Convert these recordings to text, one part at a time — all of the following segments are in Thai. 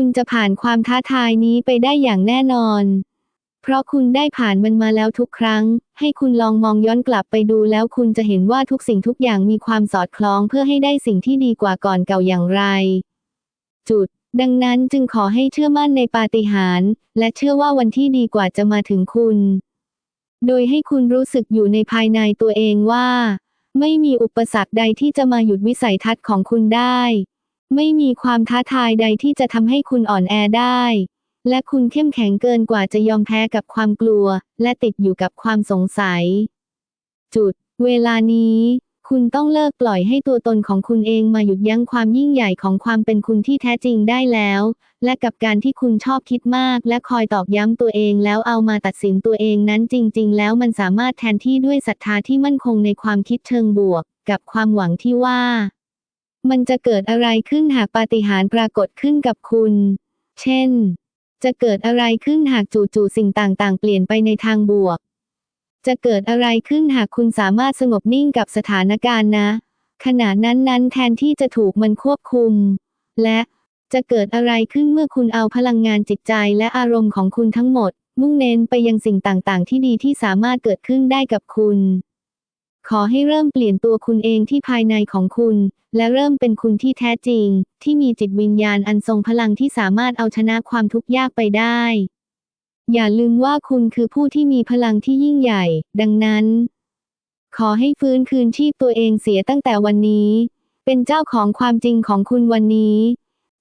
คุณจะผ่านความท้าทายนี้ไปได้อย่างแน่นอน เพราะคุณได้ผ่านมันมาแล้วทุกครั้ง ให้คุณลองมองย้อนกลับไปดูแล้วคุณจะเห็นว่าทุกสิ่งทุกอย่างมีความสอดคล้องเพื่อให้ได้สิ่งที่ดีกว่าก่อนเก่าอย่างไร จุด ดังนั้นจึงขอให้เชื่อมั่นในปาฏิหาริย์และเชื่อว่าวันที่ดีกว่าจะมาถึงคุณ โดยให้คุณรู้สึกอยู่ในภายในตัวเองว่า ไม่มีอุปสรรคใดที่จะมาหยุดวิสัยทัศน์ของคุณได้ ไม่มีความท้าทายใดที่จะทำให้คุณอ่อนแอได้ และคุณเข้มแข็งเกินกว่าจะยอมแพ้กับความกลัว และติดอยู่กับความสงสัย จุด เวลานี้ คุณต้องเลิกปล่อยให้ตัวตนของคุณเองมาหยุดยั้งความยิ่งใหญ่ของความเป็นคุณที่แท้จริงได้แล้ว และกับการที่คุณชอบคิดมาก และคอยตอกย้ำตัวเองแล้วเอามาตัดสินตัวเองนั้นจริง ๆ แล้วมันสามารถแทนที่ด้วยศรัทธาที่มั่นคงในความคิดเชิงบวก กับความหวังที่ว่า มันจะเกิดอะไรขึ้นหากปาฏิหาริย์ปรากฏขึ้นกับคุณ เช่น จะเกิดอะไรขึ้นหากจู่ๆสิ่งต่างๆ เปลี่ยนไปในทางบวก จะเกิดอะไรขึ้นหากคุณสามารถสงบนิ่งกับสถานการณ์นะ ขณะนั้นๆแทนที่จะถูกมันควบคุม และจะเกิดอะไรขึ้นเมื่อคุณเอาพลังงานจิตใจและอารมณ์ของคุณทั้งหมด มุ่งเน้นไปยังสิ่งต่างๆ ที่ดีที่สามารถเกิดขึ้นได้กับคุณ ขอให้เริ่มเปลี่ยนตัวคุณเองที่ภายในของคุณ และเริ่มเป็นคุณที่แท้จริง ที่มีจิตวิญญาณอันทรงพลังที่สามารถเอาชนะความทุกข์ยากไปได้ อย่าลืมว่าคุณคือผู้ที่มีพลังที่ยิ่งใหญ่ ดังนั้น ขอให้ฟื้นคืนชีพตัวเองเสียตั้งแต่วันนี้ เป็นเจ้าของความจริงของคุณวันนี้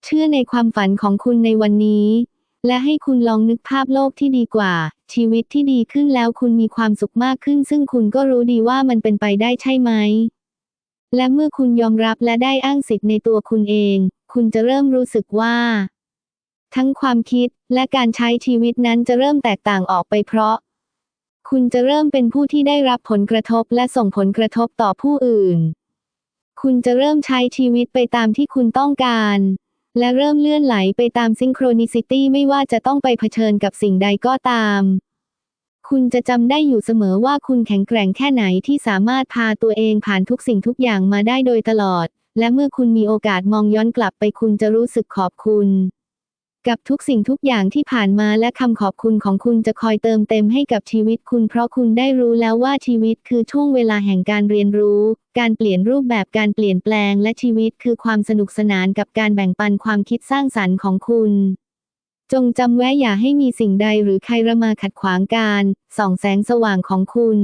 เชื่อในความฝันของคุณในวันนี้ และให้คุณลองนึกภาพโลกที่ดีกว่า ชีวิตที่ดีขึ้นแล้วคุณมีความสุขมากขึ้น ซึ่งคุณก็รู้ดีว่ามันเป็นไปได้ใช่ไหม และเมื่อคุณยอมรับและได้อ้างสิทธิ์ในตัวคุณเอง คุณจะเริ่มรู้สึกว่า ทั้งความคิดและการใช้ชีวิตนั้นจะเริ่มแตกต่างออกไปเพราะ คุณจะเริ่มเป็นผู้ที่ได้รับผลกระทบและส่งผลกระทบต่อผู้อื่น คุณจะเริ่มใช้ชีวิตไปตามที่คุณต้องการ และเริ่มเลื่อนไหลไปตามซิงโครนิซิตี้ไม่ว่าจะต้องไปเผชิญกับสิ่งใดก็ตาม คุณจะจำได้อยู่เสมอว่าคุณแข็งแกร่งแค่ไหนที่สามารถพาตัวเองผ่านทุกสิ่งทุกอย่างมาได้โดยตลอด และเมื่อคุณมีโอกาสมองย้อนกลับไปคุณจะรู้สึกขอบคุณ กับทุกสิ่งทุกอย่างที่ผ่านมาและคำขอบคุณของคุณจะคอยเติมเต็มให้กับชีวิตคุณเพราะคุณได้รู้แล้วว่าชีวิตคือช่วงเวลาแห่งการเรียนรู้ การเปลี่ยนรูปแบบการเปลี่ยนแปลงและชีวิตคือความสนุกสนานกับการแบ่งปันความคิดสร้างสรรค์ของคุณจงจำไว้อย่าให้มีสิ่งใดหรือใครมาขัดขวางการส่องแสงสว่างของคุณ